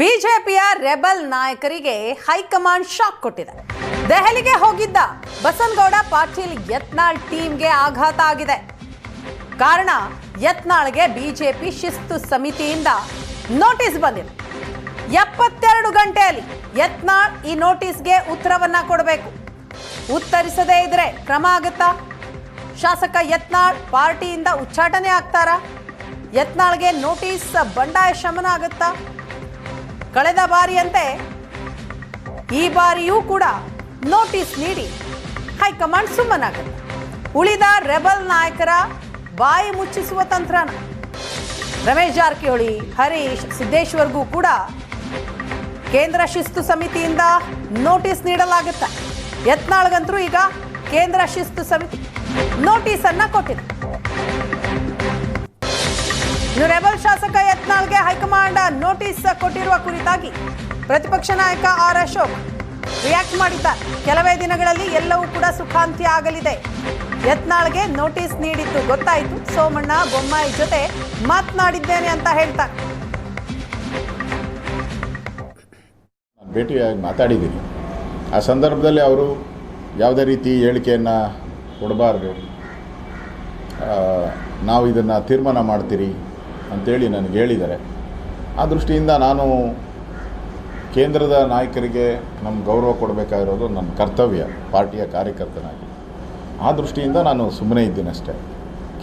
ಬಿಜೆಪಿಯ ರೆಬಲ್ ನಾಯಕರಿಗೆ high command shock ಕೊಟ್ಟಿದೆ. ದೆಹಲಿಗೆ ಹೋಗಿದ್ದ ಬಸನಗೌಡ ಪಾಟೀಲ್ ಯತ್ನಾಳ್ ಟೀಮ್ಗೆ ಆಘಾತ ಆಗಿದೆ. ಕಾರಣ, ಯತ್ನಾಳ್ಗೆ ಬಿಜೆಪಿ ಶಿಸ್ತು ಸಮಿತಿಯಿಂದ ನೋಟಿಸ್ ಬಂದಿದೆ. ಎಪ್ಪತ್ತೆರಡು ಗಂಟೆಯಲ್ಲಿ ಯತ್ನಾಳ್ ಈ ನೋಟಿಸ್ಗೆ ಉತ್ತರವನ್ನ ಕೊಡಬೇಕು. ಉತ್ತರಿಸದೇ ಇದ್ರೆ ಕ್ರಮ ಆಗುತ್ತಾ? ಶಾಸಕ ಯತ್ನಾಳ್ ಪಾರ್ಟಿಯಿಂದ ಉಚ್ಚಾಟನೆ ಆಗ್ತಾರಾ? ಯತ್ನಾಳ್ಗೆ ನೋಟಿಸ್ ಬಂಡಾಯ ಶಮನ ಆಗುತ್ತಾ? ಕಳೆದ ಬಾರಿಯಂತೆ ಈ ಬಾರಿಯೂ ಕೂಡ ನೋಟಿಸ್ ನೀಡಿ ಹೈಕಮಾಂಡ್ ಸುಮ್ಮನಾಗುತ್ತೆ. ಉಳಿದ ರೆಬಲ್ ನಾಯಕರ ಬಾಯಿ ಮುಚ್ಚಿಸುವ ತಂತ್ರನ. ರಮೇಶ್ ಜಾರಕಿಹೊಳಿ, ಹರೀಶ್ ಸಿದ್ದೇಶ್ವರ್ಗೂ ಕೂಡ ಕೇಂದ್ರ ಶಿಸ್ತು ಸಮಿತಿಯಿಂದ ನೋಟಿಸ್ ನೀಡಲಾಗುತ್ತೆ. ಯತ್ನಾಳ್ಗಂತರೂ ಈಗ ಕೇಂದ್ರ ಶಿಸ್ತು ಸಮಿತಿ ನೋಟಿಸ್ ಅನ್ನ ಕೊಟ್ಟಿದೆ ರೆಬಲ್ ಶಾಸಕ ಯತ್ನಾಳ್ಗೆ ಹೈಕಮಾಂಡ್ ನೋಟಿಸ್ ಕೊಟ್ಟಿರುವ ಕುರಿತಾಗಿ ಪ್ರತಿಪಕ್ಷ ನಾಯಕ ಆರ್ ಅಶೋಕ್ ರಿಯಾಕ್ಟ್ ಮಾಡಿದ್ದಾರೆ. ಕೆಲವೇ ದಿನಗಳಲ್ಲಿ ಎಲ್ಲವೂ ಕೂಡ ಸುಖಾಂತ್ಯ ಆಗಲಿದೆ. ಯತ್ನಾಳ್ಗೆ ನೋಟಿಸ್ ನೀಡಿದ್ದು ಗೊತ್ತಾಯಿತು. ಸೋಮಣ್ಣ ಬೊಮ್ಮಾಯಿ ಜೊತೆ ಮಾತನಾಡಿದ್ದೇನೆ ಅಂತ ಹೇಳ್ತಾರೆ. ಭೇಟಿಯಾಗಿ ಮಾತಾಡಿದ್ದೀನಿ. ಆ ಸಂದರ್ಭದಲ್ಲಿ ಅವರು ಯಾವುದೇ ರೀತಿ ಹೇಳಿಕೆಯನ್ನು ಕೊಡಬಾರ್ದು. ನಾವು ಇದನ್ನು ತೀರ್ಮಾನ ಮಾಡ್ತೀರಿ. ಅಂತೇಳಿ ನನಗೆ ಹೇಳಿದ್ದಾರೆ. ಆ ದೃಷ್ಟಿಯಿಂದ ನಾನು ಕೇಂದ್ರದ ನಾಯಕರಿಗೆ ನಮ್ಮ ಗೌರವ ಕೊಡಬೇಕಾಗಿರೋದು ನನ್ನ ಕರ್ತವ್ಯ ಪಾರ್ಟಿಯ ಕಾರ್ಯಕರ್ತನಾಗಿ. ಆ ದೃಷ್ಟಿಯಿಂದ ನಾನು ಸುಮ್ಮನೆ ಇದ್ದೀನಿ ಅಷ್ಟೇ.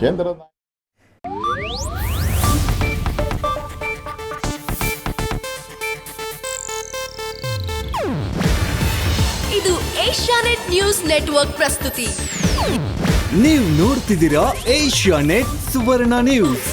ಕೇಂದ್ರದ ಇದು ಏಷ್ಯಾನೆಟ್ ನ್ಯೂಸ್ ನೆಟ್ವರ್ಕ್ ಪ್ರಸ್ತುತಿ. ನೀವು ನೋಡ್ತಿದ್ದೀರಾ ಏಷ್ಯಾ ನೆಟ್ ಸುವರ್ಣ ನ್ಯೂಸ್.